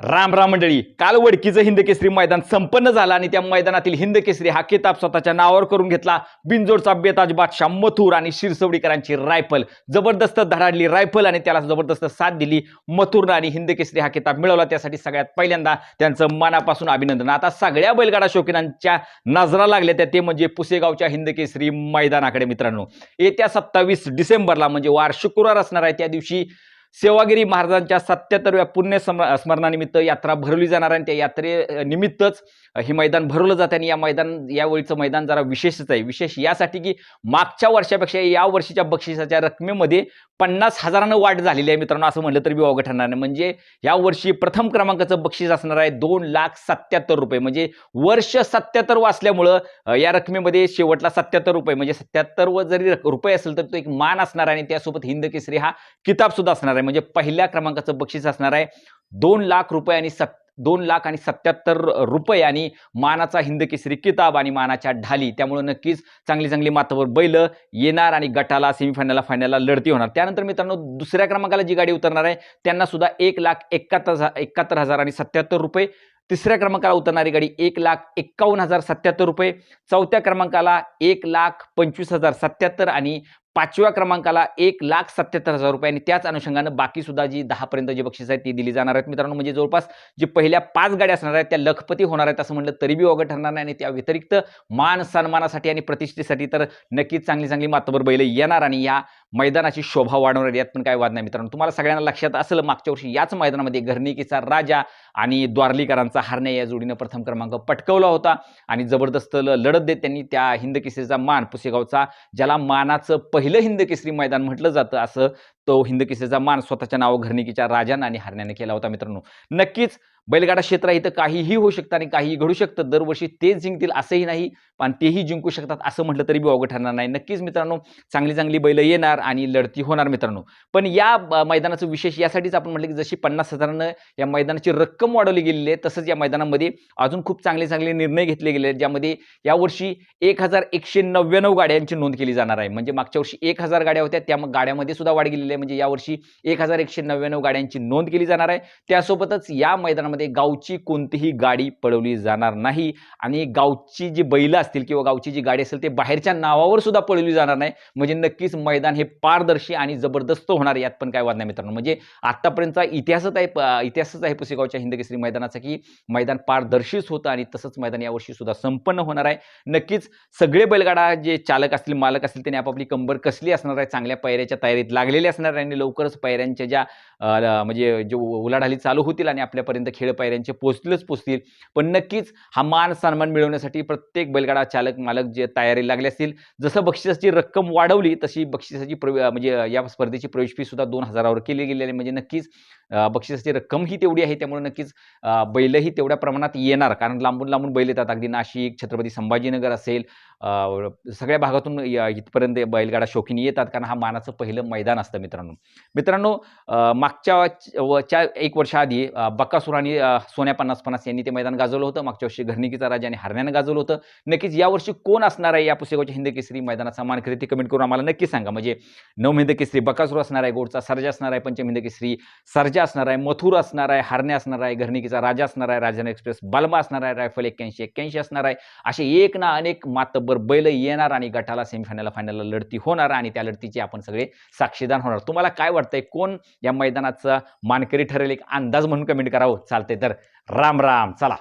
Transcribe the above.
राम राम मंडळी. काल वडकीचं हिंद केसरी मैदान संपन्न झालं आणि त्या मैदानातील हिंद केसरी हा किताब स्वतःच्या नावावर करून घेतला. बिनजोडचा बेताज बादशाह मथुर आणि शिरसवडीकरांची रायफल. जबरदस्त धडाडली रायफल आणि त्याला जबरदस्त साथ दिली मथुरनं आणि हिंद केसरी हा किताब मिळवला. त्यासाठी सगळ्यात पहिल्यांदा त्यांचं मनापासून अभिनंदन. आता सगळ्या बैलगाडा शौकीनांच्या नजरा लागल्या त्या. ते म्हणजे पुसेगावच्या हिंद केसरी मैदानाकडे मित्रांनो. येत्या सत्तावीस डिसेंबरला म्हणजे वार शुक्रवार असणार आहे त्या दिवशी सेवागिरी महाराजांच्या सत्याहत्तरव्या पुण्य स्मरणानिमित्त यात्रा भरवली जाणार आहे आणि त्या यात्रे निमित्तच हे मैदान भरवलं जातं आणि या मैदान यावेळीचं मैदान जरा विशेषच आहे. विशेष यासाठी की मागच्या वर्षापेक्षा या वर्षीच्या बक्षिसाच्या रकमेमध्ये पन्नास हजारानं वाढ झालेली आहे मित्रांनो असं म्हटलं तरी विवाह ठरणार नाही म्हणजे या वर्षी प्रथम क्रमांकाचं बक्षीस असणार आहे दोन लाख सत्याहत्तर रुपये. म्हणजे वर्ष सत्याहत्तर वाचल्यामुळं या रकमेमध्ये शेवटला सत्याहत्तर रुपये. म्हणजे सत्याहत्तर व जरी रुपये असेल तर तो एक मान असणार आहे आणि त्यासोबत हिंद केसरी हा किताब सुद्धा असणार आहे. म्हणजे पहिल्या क्रमांकाचं बक्षीस असणार आहे. दोन लाख रुपये आणि सत् दोन लाख आणि सत्याहत्तर रुपये आणि मानाचा हिंदकेसरी किताब आणि मानाच्या ढाली. त्यामुळं नक्कीच चांगली चांगली मातावर बैल येणार आणि गटाला सेमीफायनलला फायनलला लढती होणार. त्यानंतर मित्रांनो दुसऱ्या क्रमांकाला जी गाडी उतरणार आहे त्यांना सुद्धा एक लाख एकाहत्तर हजार एकाहत्तर हजार आणि सत्याहत्तर रुपये. तिसऱ्या क्रमांकाला उतरणारी गाडी एक लाख एक्कावन्न हजार सत्याहत्तर रुपये. चौथ्या क्रमांकाला एक लाख पंचवीस हजार सत्याहत्तर आणि पाचव्या क्रमांकाला एक लाख सत्याहत्तर हजार रुपये आणि त्याच अनुषंगानं बाकी सुद्धा जी दहापर्यंत जी बक्षीस आहेत ती दिली जाणार आहेत. मित्रांनो म्हणजे जवळपास जी पहिल्या पाच गाड्या असणार आहेत त्या लखपती होणार आहेत असं म्हटलं तरी बी अवघड ठरणार नाही आणि त्या व्यतिरिक्त मान सन्मानासाठी आणि प्रतिष्ठेसाठी तर नक्कीच चांगली चांगली मातबर बैल येणार आणि या मैदानाची शोभा वाढवणार यात पण काय वाद नाही मित्रांनो. तुम्हाला सगळ्यांना लक्षात असेल मागच्या वर्षी याच मैदानामध्ये घरणिकीचा राजा आणि द्वारलीकरांचा हरण्या या जोडीनं प्रथम क्रमांक पटकवला होता आणि जबरदस्त लढत देत त्यांनी त्या हिंद केसरीचा मान पुसेगावचा ज्याला मानाचं पहिलं हिंद केसरी मैदान म्हटलं जातं. असं तो हिंद केसरीचा मान स्वतःच्या नाव घरणिकीच्या राजानं आणि हरण्याने केला होता मित्रांनो. नक्कीच बैलगाडा क्षेत्र इथं काहीही होऊ शकतं आणि काहीही घडू शकतं. दरवर्षी तेच जिंकतील असंही नाही पण तेही जिंकू शकतात असं म्हटलं तरी बी अवघड ठरणार नाही. नक्कीच मित्रांनो चांगली चांगली बैल येणार आणि लढती होणार मित्रांनो. पण या मैदानाचं विशेष यासाठीच आपण म्हटलं की जशी पन्नास हजारानं या मैदानाची रक्कम वाढवली गेलेली आहे तसंच या मैदानामध्ये अजून खूप चांगले चांगले निर्णय घेतले गेले आहेत ज्यामध्ये यावर्षी एक हजार एकशे नव्याण्णव गाड्यांची नोंद केली जाणार आहे. म्हणजे मागच्या वर्षी एक हजार गाड्या होत्या त्या मग गाड्यामध्ये सुद्धा वाढ गेलेली आहे. म्हणजे यावर्षी एक हजार एकशे नव्याण्णव गाड्यांची नोंद केली जाणार आहे. त्यासोबतच या मैदानामध्ये गावची कोणतीही गाडी पळवली जाणार नाही आणि गावची जी बैलं असतील किंवा गावची जी गाडी असेल ते बाहेरच्या नावावर सुद्धा पळवली जाणार नाही. म्हणजे नक्कीच मैदान हे पारदर्शी आणि जबरदस्त होणार यात पण काय वाद नाही मित्रांनो. म्हणजे आत्तापर्यंतचा इतिहासच आहे इतिहासच आहे पुसेगावच्या हिंदकेसरी मैदानाचा की मैदान पारदर्शीच होतं आणि तसंच मैदान यावर्षी सुद्धा संपन्न होणार आहे. नक्कीच सगळे बैलगाडा जे चालक असतील मालक असतील त्यांनी आपापली कंबर कसली असणार आहे चांगल्या पायऱ्याच्या तयारीत लागलेले असणार आहे आणि लवकरच पायऱ्यांच्या ज्या म्हणजे जे उलाढाली चालू होतील आणि आपल्यापर्यंत खेळ पायऱ्यांचे पोचतीलच पोचतील. पण नक्कीच हा मान सन्मान मिळवण्यासाठी प्रत्येक बैलगाडा चालक मालक जे तयारी लागले असतील जसं बक्षिसाची रक्कम वाढवली तशी बक्षिसाची प्रवे म्हणजे या स्पर्धेची प्रवेश फी सुद्धा दोन हजारावर केली गेलेली आहे. म्हणजे नक्कीच बक्षिसाची रक्कम ही तेवढी आहे. त्यामुळे नक्कीच बैलही तेवढ्या प्रमाणात येणार. कारण लांबून लांबून बैल येतात. अगदी नाशिक छत्रपती संभाजीनगर असेल सगळ्या भागातून इथपर्यंत बैलगाडा शौकीन येतात कारण हा मानाचं पहिलं मैदान असतं मित्रांनो. मित्रांनो मागच्या च- वच्या एक वर्षाआधी अ, आणि सोन्या पन्नास पन्नास यांनी ते मैदान गाजवलं होतं. मागच्या वर्षी घरणिकीचा राजा आणि हरण्यानं गाजवलं होतं. नक्कीच यावर्षी कोण असणार आहे या पुस्तकाच्या हिंद केसरी मैदानाचा मान खरेदी कमेंट करून आम्हाला नक्की सांगा. म्हणजे नवम हिंद केसरी बकासूर असणार आहे गोडचा सर्जा असणार आहे पंचम हिंद केसरी सर्जा असणार आहे मथुर असणार आहे हरण्या असणार आहे घरणिकीचा राजा असणार आहे राजन एक्सप्रेस बलमा असणार आहे रायफल एक्क्याऐंशी एक्क्याऐंशी असणार आहे. असे एक ना अनेक मातब्बर बैल येणार आणि गटाला सेमीफायनलला फायनलला लढती होणार आणि त्या लढतीचे आपण सगळे साक्षीदार होणार. तुम्हाला काय वाटतंय? कोण या मैदानाचा मानकरी ठरेल? एक अंदाज म्हणून कमेंट करावं. चालतंय तर राम राम. चला.